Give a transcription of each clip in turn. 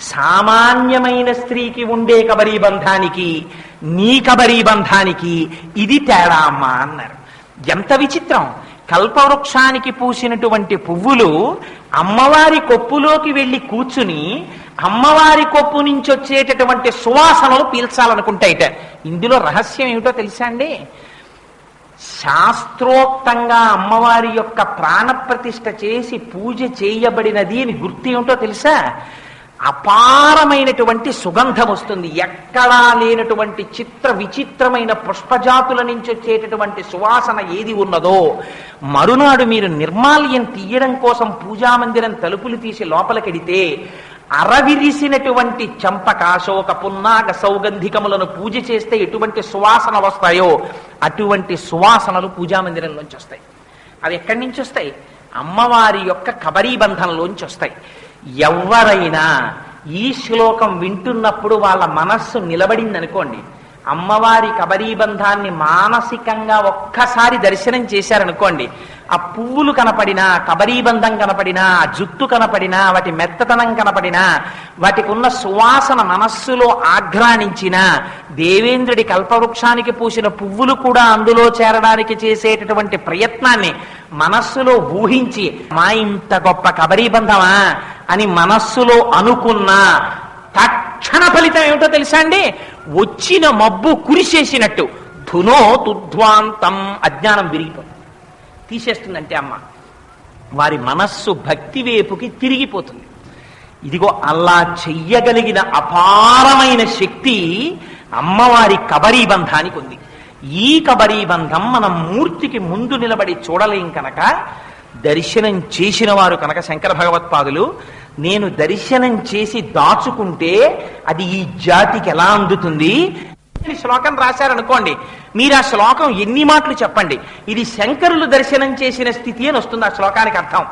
సామాన్యమైన స్త్రీకి ఉండే కబరీ బంధానికి నీ కబరీ బంధానికి ఇది తేడా అమ్మా అన్నారు. ఎంత విచిత్రం. కల్పవృక్షానికి పూసినటువంటి పువ్వులు అమ్మవారి కొప్పులోకి వెళ్ళి కూర్చుని అమ్మవారి కొప్పు నుంచి వచ్చేటటువంటి సువాసనలు పీల్చాలనుకుంటాయిట. ఇందులో రహస్యం ఏమిటో తెలుసా అండి? శాస్త్రోక్తంగా అమ్మవారి యొక్క ప్రాణప్రతిష్ఠ చేసి పూజ చేయబడినది అని గుర్తు ఏమిటో తెలుసా? అపారమైనటువంటి సుగంధం వస్తుంది. ఎక్కడా లేనటువంటి చిత్ర విచిత్రమైన పుష్పజాతుల నుంచి వచ్చేటటువంటి సువాసన ఏది ఉన్నదో మరునాడు మీరు నిర్మాల్యం తీయడం కోసం పూజామందిరం తలుపులు తీసి లోపలికెడితే అరవిరిసినటువంటి చంపకాశోక పున్నాగ సౌగంధికములను పూజ చేస్తే ఎటువంటి సువాసన వస్తాయో అటువంటి సువాసనలు పూజామందిరంలోంచి వస్తాయి. అవి ఎక్కడి నుంచి వస్తాయి? అమ్మవారి యొక్క కబరీబంధంలోంచి వస్తాయి. ఎవరైనా ఈ శ్లోకం వింటున్నప్పుడు వాళ్ళ మనస్సు నిలబడింది అనుకోండి అమ్మవారి కబరీ బంధాన్ని మానసికంగా ఒక్కసారి దర్శనం చేశారనుకోండి ఆ పువ్వులు కనపడినా కబరీబంధం కనపడినా ఆ జుట్టు కనపడినా వాటి మెత్తతనం కనపడినా వాటికి ఉన్న సువాసన మనస్సులో ఆఘ్రాణించిన దేవేంద్రుడి కల్పవృక్షానికి పూసిన పువ్వులు కూడా అందులో చేరడానికి చేసేటటువంటి ప్రయత్నాన్ని మనస్సులో ఊహించి మా ఇంత గొప్ప కబరీబంధమా? అని మనస్సులో అనుకున్న తక్షణ ఫలితం ఏమిటో తెలుసా అండి? వచ్చిన మబ్బు కురిసేసినట్టు. ధునో తుధ్వాంతం అజ్ఞానం విరిగిపోతుంది. తీసేస్తుందంటే అమ్మ వారి మనస్సు భక్తి వైపుకి తిరిగిపోతుంది. ఇదిగో అలా చెయ్యగలిగిన అపారమైన శక్తి అమ్మవారి కబరీ బంధానికి ఉంది. ఈ కబరీ బంధం మనం మూర్తికి ముందు నిలబడి చూడలేం కనుక దర్శనం చేసిన వారు కనుక శంకర భగవత్పాదులు నేను దర్శనం చేసి దాచుకుంటే అది ఈ జాతికి ఎలా అందుతుంది? శ్లోకం రాశారనుకోండి మీరు ఆ శ్లోకం ఎన్ని మాటలు చెప్పండి. ఇది శంకరులు దర్శనం చేసిన స్థితి అని వస్తుంది ఆ శ్లోకానికి అర్థం.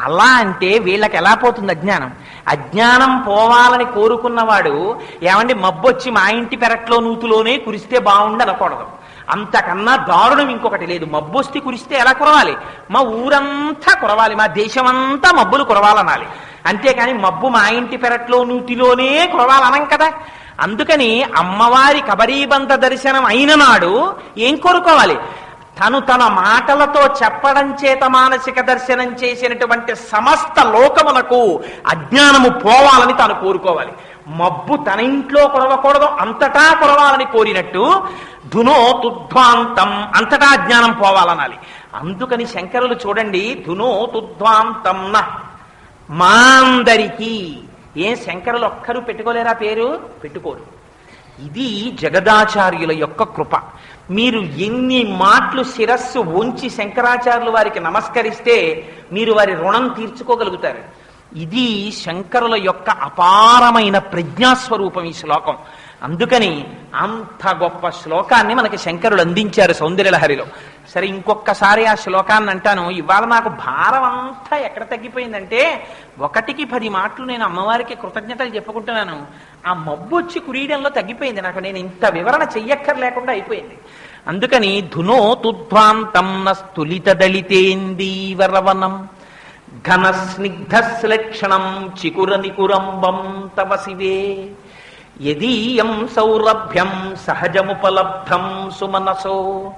అలా అంటే వీళ్ళకి ఎలా పోతుంది అజ్ఞానం? అజ్ఞానం పోవాలని కోరుకున్నవాడు ఏమండి మబ్బొచ్చి మా ఇంటి పెరట్లో నూతులోనే కురిస్తే బాగుండి అనకూడదు. అంతకన్నా దారుణం ఇంకొకటి లేదు. మబ్బొస్తి కురిస్తే ఎలా కురవాలి? మా ఊరంతా కురవాలి. మా దేశమంతా మబ్బులు కురవాలనాలి. అంతేకాని మబ్బు మా ఇంటి పెరట్లో నూతిలోనే కురవాలనం కదా. అందుకని అమ్మవారి కబరీబంత దర్శనం అయిన నాడు ఏం కోరుకోవాలి? తను తన మాటలతో చెప్పడం చేత మానసిక దర్శనం చేసినటువంటి సమస్త లోకమునకు అజ్ఞానము పోవాలని తాను కోరుకోవాలి. మబ్బు తన ఇంట్లో కొరవకూడదు అంతటా కొరవాలని కోరినట్టు ధునో తుధ్వాంతం అంతటా అజ్ఞానం పోవాలనాలి. అందుకని శంకరులు చూడండి ధునో తుధ్వాంతం మాందరికీ. మాందరికి ఏం శంకరులు ఒక్కరు పెట్టుకోలేరా పేరు? పెట్టుకోరు. ఇది జగదాచార్యుల యొక్క కృప. మీరు ఎన్ని మాటలు శిరస్సు ఉంచి శంకరాచార్యులు వారికి నమస్కరిస్తే మీరు వారి రుణం తీర్చుకోగలుగుతారు. ఇది శంకరుల యొక్క అపారమైన ప్రజ్ఞాస్వరూపం ఈ శ్లోకం. అందుకని అంత గొప్ప శ్లోకాన్ని మనకి శంకరులు అందించారు సౌందర్యలహరిలో. సరే ఇంకొకసారి ఆ శ్లోకాన్ని అంటాను. ఇవాళ నాకు భారం అంతా ఎక్కడ తగ్గిపోయిందంటే ఒకటికి పది మాటలు నేను అమ్మవారికి కృతజ్ఞతలు చెప్పుకుంటున్నాను. ఆ మబ్బు వచ్చి కురీయడంలో తగ్గిపోయింది. నాకు నేను ఇంత వివరణ చెయ్యక్కర్లేకుండా అయిపోయింది. అందుకని ధునో తుధ్వాంతం నస్తులిత దళితేందీవరవనం ఘన స్నిగ్ధశ్లక్షణం చికుర నికురంబం తవ శివే యదీయం సౌరభ్యం సహజముపలబ్ధం సుమనసో.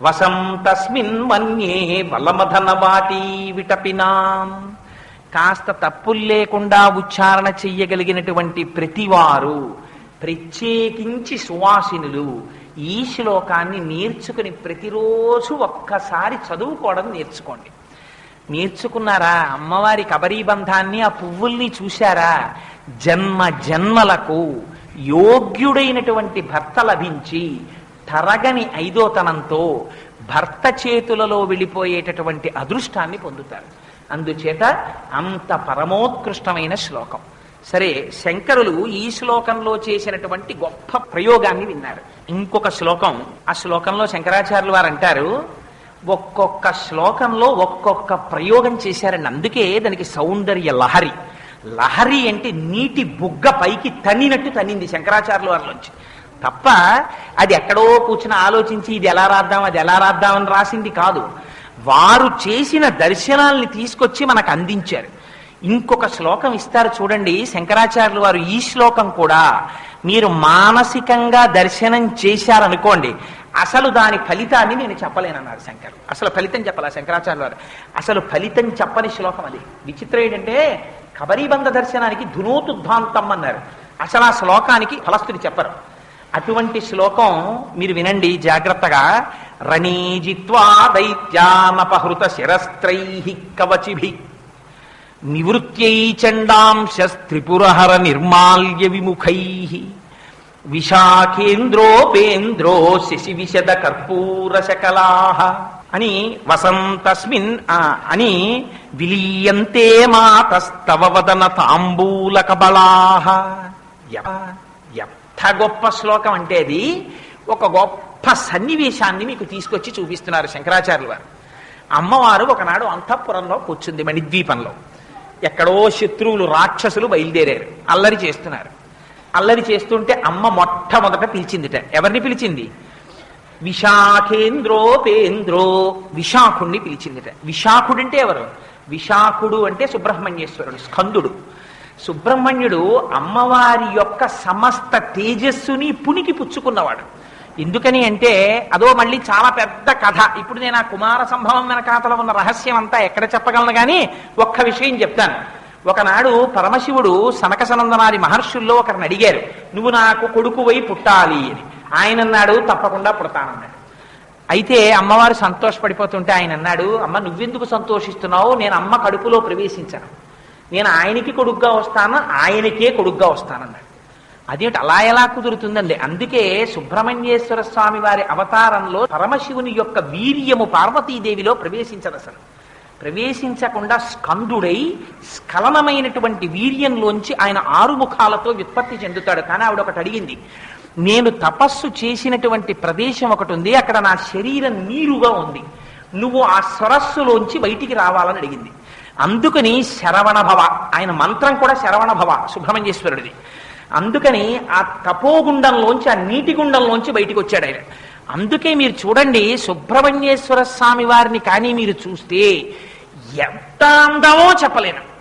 వసం తస్మిన్ మన్యే బలమధన వాటీ విటపినాం. కాస్త తప్పులు లేకుండా ఉచ్చారణ చెయ్యగలిగినటువంటి ప్రతివారు ప్రత్యేకించి సువాసినులు ఈ శ్లోకాన్ని నేర్చుకుని ప్రతిరోజు ఒక్కసారి చదువుకోవడం నేర్చుకోండి. నేర్చుకున్నారా? అమ్మవారి కబరీ బంధాన్ని ఆ పువ్వుల్ని చూశారా? జన్మ జన్మలకు యోగ్యుడైనటువంటి భర్త లభించి తరగని ఐదోతనంతో భర్త చేతులలో వెళ్ళిపోయేటటువంటి అదృష్టాన్ని పొందుతారు. అందుచేత అంత పరమోత్కృష్టమైన శ్లోకం. సరే శంకరులు ఈ శ్లోకంలో చేసినటువంటి గొప్ప ప్రయోగాన్ని విన్నారు. ఇంకొక శ్లోకం ఆ శ్లోకంలో శంకరాచార్యులు వారు అంటారు ఒక్కొక్క శ్లోకంలో ఒక్కొక్క ప్రయోగం చేశారండి అందుకే దానికి సౌందర్య లహరి. లహరి అంటే నీటి బుగ్గ పైకి తన్నినట్టు తన్నింది శంకరాచార్యుల వారిలోంచి. తప్ప అది ఎక్కడో కూర్చుని ఆలోచించి ఇది ఎలా రాద్దాం అది ఎలా రాద్దాం అని రాసింది కాదు. వారు చేసిన దర్శనాల్ని తీసుకొచ్చి మనకు అందించారు. ఇంకొక శ్లోకం ఇస్తారు చూడండి శంకరాచార్యులు వారు ఈ శ్లోకం కూడా. మీరు మానసికంగా దర్శనం చేశారనుకోండి అసలు దాని ఫలితాన్ని నేను చెప్పలేనన్నారు శంకర్. అసలు ఫలితం చెప్పాల శంకరాచార్యులు వారు అసలు ఫలితం చెప్పని శ్లోకం అది. విచిత్రం ఏంటంటే కబరీబంధ దర్శనానికి ధునోతుద్ధాంతం అన్నారు. అసలు ఆ శ్లోకానికి ఫలస్తుని చెప్పరు. అటువంటి శ్లోకం మీరు వినండి జాగ్రత్తగా. రణీజిత్వా దైత్యానపహృత శిరస్త్రై కవచిభి. నివృత్యై చండాంశస్త్రిపురహర నిర్మాల్య విముఖై విశాఖేంద్రోపేంద్రో శశి విశద కర్పూర శకలాహ అని వసంతస్మిన్ అని విలీయంతే మాతస్తవ వదన తాంబూల కబలాహ ఎంత గొప్ప శ్లోకం అంటే అది ఒక గొప్ప సన్నివేశాన్ని మీకు తీసుకొచ్చి చూపిస్తున్నారు శంకరాచార్యులు వారు. అమ్మవారు ఒకనాడు అంతఃపురంలో కూర్చుంది మణిద్వీపంలో. ఎక్కడో శత్రువులు రాక్షసులు బయలుదేరారు. అల్లరి చేస్తున్నారు. అల్లరి చేస్తుంటే అమ్మ మొట్టమొదట పిలిచిందిట. ఎవరిని పిలిచింది? విశాఖేంద్రోపేంద్రో విశాఖుణ్ణి పిలిచిందిట. విశాఖుడంటే ఎవరు? విశాఖుడు అంటే సుబ్రహ్మణ్యేశ్వరుడు స్కందుడు. సుబ్రహ్మణ్యుడు అమ్మవారి యొక్క సమస్త తేజస్సుని పునికి పుచ్చుకున్నవాడు. ఎందుకని అంటే అదో మళ్ళీ చాలా పెద్ద కథ. ఇప్పుడు నేను ఆ కుమార సంభవం వెనకాతలో ఉన్న రహస్యం అంతా ఎక్కడ చెప్పగలను కానీ ఒక్క విషయం చెప్తాను. ఒకనాడు పరమశివుడు సనక సనందనాది మహర్షుల్లో ఒకరిని అడిగారు నువ్వు నాకు కొడుకువై పుట్టాలి అని. ఆయన అన్నాడు తప్పకుండా పుడతానన్నాడు. అయితే అమ్మవారు సంతోషపడిపోతుంటే ఆయన అన్నాడు అమ్మ నువ్వెందుకు సంతోషిస్తున్నావు? నేను అమ్మ కడుపులో ప్రవేశించను. నేను ఆయనకి కొడుగ్గా వస్తాను ఆయనకే కొడుగ్గా వస్తానన్నాడు. అదేంటి అలా ఎలా కుదురుతుందండి? అందుకే సుబ్రహ్మణ్యేశ్వర స్వామి వారి అవతారంలో పరమశివుని యొక్క వీర్యము పార్వతీదేవిలో ప్రవేశించదు అసలు. ప్రవేశించకుండా స్కందుడై స్ఖలనమైనటువంటి వీర్యంలోంచి ఆయన ఆరు ముఖాలతో విత్పత్తి చెందుతాడు. కానీ ఆవిడ ఒకటి అడిగింది నేను తపస్సు చేసినటువంటి ప్రదేశం ఒకటి ఉంది అక్కడ నా శరీరం నీరుగా ఉంది. నువ్వు ఆ సరస్సులోంచి బయటికి రావాలని అడిగింది. అందుకని శరవణ భవ ఆయన మంత్రం కూడా శరవణ భవ సుబ్రహ్మణ్యేశ్వరుడిది. అందుకని ఆ తపోగుండంలోంచి ఆ నీటి గుండంలోంచి బయటికి వచ్చాడు ఆయన. అందుకే మీరు చూడండి సుబ్రహ్మణ్యేశ్వర స్వామి వారిని కానీ మీరు చూస్తే ఎంత అందమో చెప్పలేను.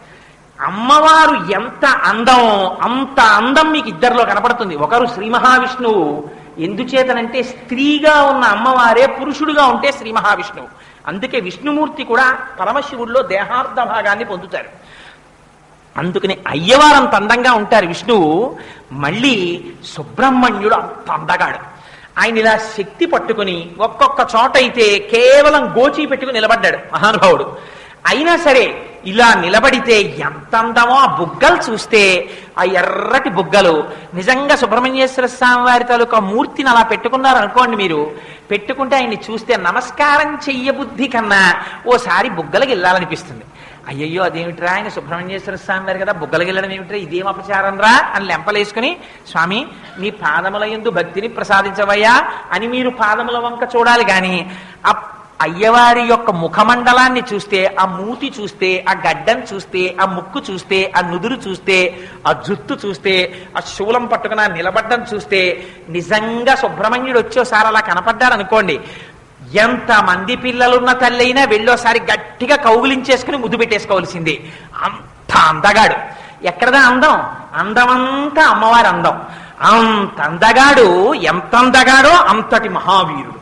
అమ్మవారు ఎంత అందం అంత అందం మీకు ఇద్దరిలో కనపడుతుంది. ఒకరు శ్రీ మహావిష్ణువు ఎందుచేతనంటే స్త్రీగా ఉన్న అమ్మవారే పురుషుడుగా ఉంటే శ్రీ మహావిష్ణువు. అందుకే విష్ణుమూర్తి కూడా పరమశివుడిలో దేహార్థ భాగాన్ని పొందుతారు. అందుకని అయ్యవారంత అందంగా ఉంటారు విష్ణువు. మళ్ళీ సుబ్రహ్మణ్యుడు అంత అందగాడు. ఆయన ఇలా శక్తి పట్టుకుని ఒక్కొక్క చోట అయితే కేవలం గోచి పెట్టుకుని నిలబడ్డాడు మహానుభావుడు. అయినా సరే ఇలా నిలబడితే ఎంత అందమో ఆ బుగ్గలు చూస్తే ఆ ఎర్రటి బుగ్గలు. నిజంగా సుబ్రహ్మణ్యేశ్వర స్వామి వారి తాలూకా మూర్తిని అలా పెట్టుకున్నారు అనుకోండి మీరు. పెట్టుకుంటే ఆయన్ని చూస్తే నమస్కారం చెయ్యబుద్ధి కన్నా ఓసారి బుగ్గలకి వెళ్ళాలనిపిస్తుంది. అయ్యయ్యో అదేమిట్రా ఆయన సుబ్రహ్మణ్యేశ్వర స్వామి వారు కదా బుగ్గలకి వెళ్ళడం ఏమిట్రా? ఇదేం అపచారం రా? అని లెంపలేసుకుని స్వామి నీ పాదముల ఎందు భక్తిని ప్రసాదించవయ్యా అని మీరు పాదముల వంక చూడాలి కానీ అయ్యవారి యొక్క ముఖమండలాన్ని చూస్తే ఆ మూతి చూస్తే ఆ గడ్డం చూస్తే ఆ ముక్కు చూస్తే ఆ నుదురు చూస్తే ఆ జుత్తు చూస్తే ఆ శూలం పట్టుకుని నిలబడ్డం చూస్తే నిజంగా సుబ్రహ్మణ్యుడు వచ్చేసారి అలా కనపడ్డారు అనుకోండి ఎంత మంది పిల్లలున్న తల్లైనా వెళ్ళోసారి గట్టిగా కౌగులించేసుకుని ముద్దు పెట్టేసుకోవాల్సింది. అంత అందగాడు. ఎక్కడదా అందం? అందమంతా అమ్మవారి అందం. అంత అందగాడు ఎంత అందగాడో అంతటి మహావీరుడు.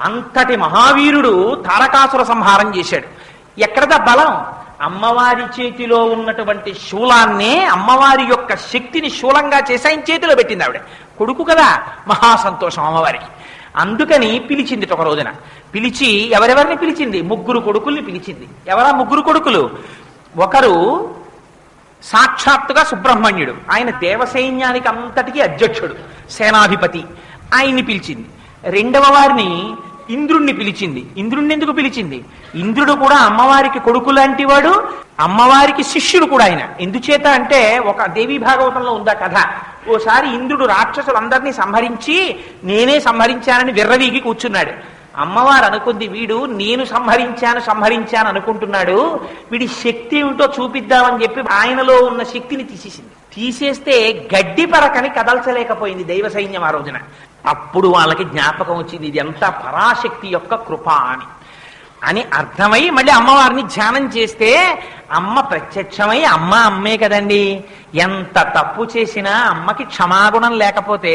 అంతటి మహావీరుడు తారకాసుర సంహారం చేశాడు. ఎక్కడదా బలం? అమ్మవారి చేతిలో ఉన్నటువంటి శూలాన్నే అమ్మవారి యొక్క శక్తిని శూలంగా చేసి ఆయన చేతిలో పెట్టింది ఆవిడ. కొడుకు కదా? మహా సంతోషం అమ్మవారికి. అందుకని పిలిచింది ఒక రోజున. పిలిచి ఎవరెవరిని పిలిచింది? ముగ్గురు కొడుకుల్ని పిలిచింది. ఎవరా ముగ్గురు కొడుకులు? ఒకరు సాక్షాత్తుగా సుబ్రహ్మణ్యుడు. ఆయన దేవసైన్యానికి అంతటికీ అధ్యక్షుడు సేనాధిపతి. ఆయన్ని పిలిచింది. రెండవ వారిని ఇంద్రుణ్ణి పిలిచింది. ఇంద్రుణ్ణి ఎందుకు పిలిచింది? ఇంద్రుడు కూడా అమ్మవారికి కొడుకు లాంటి వాడు అమ్మవారికి శిష్యుడు కూడా ఆయన. ఎందుచేత అంటే ఒక దేవీ భాగవతంలో ఉందా కథ? ఓసారి ఇంద్రుడు రాక్షసులందరినీ సంహరించి నేనే సంహరించానని విర్రవీగి కూర్చున్నాడు. అమ్మవారు అనుకుంది వీడు నేను సంహరించాను సంహరించాను అనుకుంటున్నాడు. వీడి శక్తి ఏమిటో చూపిద్దామని చెప్పి ఆయనలో ఉన్న శక్తిని తీసేసింది. తీసేస్తే గడ్డి పరకని కదల్చలేకపోయింది దైవ సైన్యం ఆ రోజున. అప్పుడు వాళ్ళకి జ్ఞాపకం వచ్చింది ఇది ఎంత పరాశక్తి యొక్క కృప అని. అని అర్థమై మళ్ళీ అమ్మవారిని ధ్యానం చేస్తే అమ్మ ప్రత్యక్షమై అమ్మ అమ్మే కదండి. ఎంత తప్పు చేసినా అమ్మకి క్షమాగుణం లేకపోతే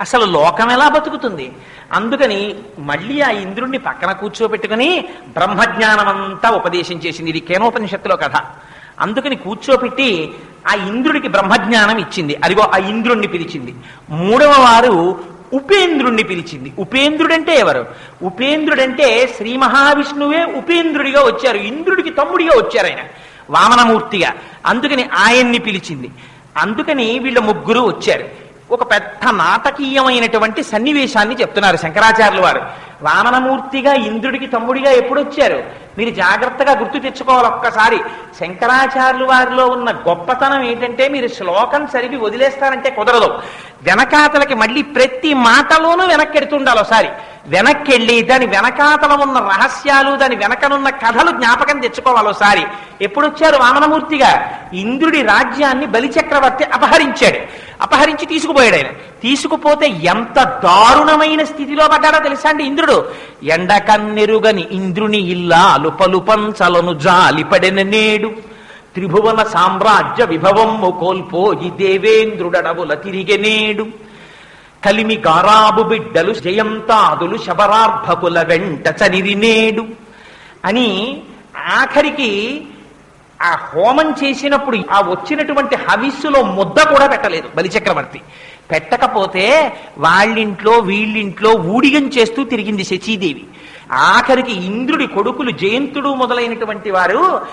అసలు లోకం ఎలా బతుకుతుంది? అందుకని మళ్ళీ ఆ ఇంద్రుణ్ణి పక్కన కూర్చోబెట్టుకుని బ్రహ్మజ్ఞానం అంతా ఉపదేశం చేసింది. ఇది కేనోపనిషత్తులో కథ. అందుకని కూర్చోపెట్టి ఆ ఇంద్రుడికి బ్రహ్మజ్ఞానం ఇచ్చింది. అదిగో ఆ ఇంద్రుణ్ణి పిలిచింది. మూడవ వారు ఉపేంద్రుణ్ణి పిలిచింది. ఉపేంద్రుడంటే ఎవరు? ఉపేంద్రుడంటే శ్రీ మహావిష్ణువే ఉపేంద్రుడిగా వచ్చారు. ఇంద్రుడికి తమ్ముడిగా వచ్చారు ఆయన. వామనమూర్తిగా. అందుకని ఆయన్ని పిలిచింది. అందుకని వీళ్ళ ముగ్గురు వచ్చారు. ఒక పెద్ద నాటకీయమైనటువంటి సన్నివేశాన్ని చెప్తున్నారు శంకరాచార్యులు వారు. వామనమూర్తిగా ఇంద్రుడికి తమ్ముడిగా ఎప్పుడు వచ్చారు మీరు జాగ్రత్తగా గుర్తు తెచ్చుకోవాలి ఒక్కసారి. శంకరాచార్యులు వారిలో ఉన్న గొప్పతనం ఏంటంటే మీరు శ్లోకం చదివి వదిలేస్తారంటే కుదరదు. వెనకాతలకి మళ్ళీ ప్రతి మాటలోనూ వెనక్కెడుతుండాలి ఒకసారి. వెనక్కెళ్ళి దాని వెనకాతల ఉన్న రహస్యాలు దాని వెనకనున్న కథలు జ్ఞాపకం తెచ్చుకోవాలి ఒకసారి. ఎప్పుడొచ్చారు వామనమూర్తిగా? ఇంద్రుడి రాజ్యాన్ని బలిచక్రవర్తి అపహరించాడు. అపహరించి తీసుకుపోయాడు ఆయన. తీసుకుపోతే ఎంత దారుణమైన స్థితిలో పడ్డాడో తెలుసా అండి ఇంద్రుడు? ఎండకన్నెరుగని ఇంద్రుని ఇల్లాలు పలుపంచలను జాలిపడిన నేడు. త్రిభువన సామ్రాజ్య విభవము కోల్పోయి దేవేంద్రుడడవుల తిరిగెనేడు కలిమి గారాబు బిడ్డలు జయంతాదులు శబరార్భకుల వెంట చనిరినేడు అని ఆఖరికి ఆ హోమం చేసినప్పుడు ఆ వచ్చినటువంటి హవిస్సులో ముద్ద కూడా పెట్టలేదు బలిచక్రవర్తి పెట్టకపోతే వాళ్ళింట్లో వీళ్ళింట్లో ఊడిగం చేస్తూ తిరిగింది శచీదేవి. ఆఖరికి ఇంద్రుడి కొడుకులు జయంతుడు మొదలైనటువంటి వారు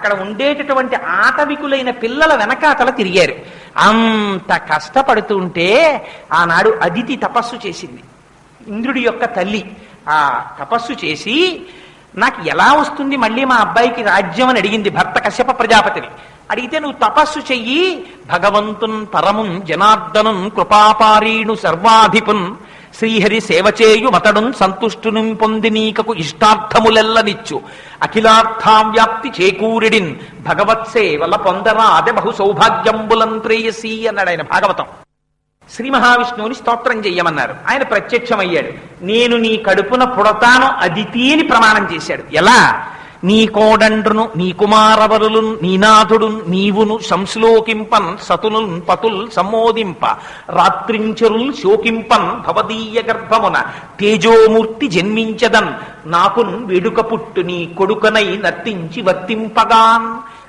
అక్కడ ఉండేటటువంటి ఆటవికులైన పిల్లల వెనకాతల తిరిగారు. అంత కష్టపడుతుంటే ఆనాడు అదితి తపస్సు చేసింది. ఇంద్రుడి యొక్క తల్లి ఆ తపస్సు చేసి నాకు ఎలా వస్తుంది మళ్ళీ మా అబ్బాయికి రాజ్యం అని అడిగింది భర్త కశ్యప ప్రజాపతిని. అడిగితే నువ్వు తపస్సు చెయ్యి. భగవంతున్ పరమున్ జనార్దనున్ కృపాపారీణు సర్వాధిపున్. శ్రీహరి సేవ చేయు మతడున్ సంతుష్టుని పొంది నీకకు ఇష్టార్థములెల్లనిచ్చు. అఖిలార్థాం వ్యాప్తి చేకూరిడిన్. భగవత్ సేవల పొందరా బహు సౌభాగ్యంబులం ప్రేయసీ అన్నాడు ఆయన భాగవతం. శ్రీ మహావిష్ణువుని స్తోత్రం చెయ్యమన్నారు. ఆయన ప్రత్యక్షమయ్యాడు. నేను నీ కడుపున పుడతాను అదితి అని ప్రమాణం చేశాడు. ఎలా? నీ కోడండ్రును నీ కుమారవరులు నీనాథుడు నీవును సంశ్లోకింపన్ సతులు పతుల్ సమ్మోదింప రాత్రించరుల్ శోకింపన్ భవదీయ గర్భమున తేజోమూర్తి జన్మించదన్ నాకున్ వేడుక పుట్టు నీ కొడుకనై నర్తించి వర్తింపగాన్.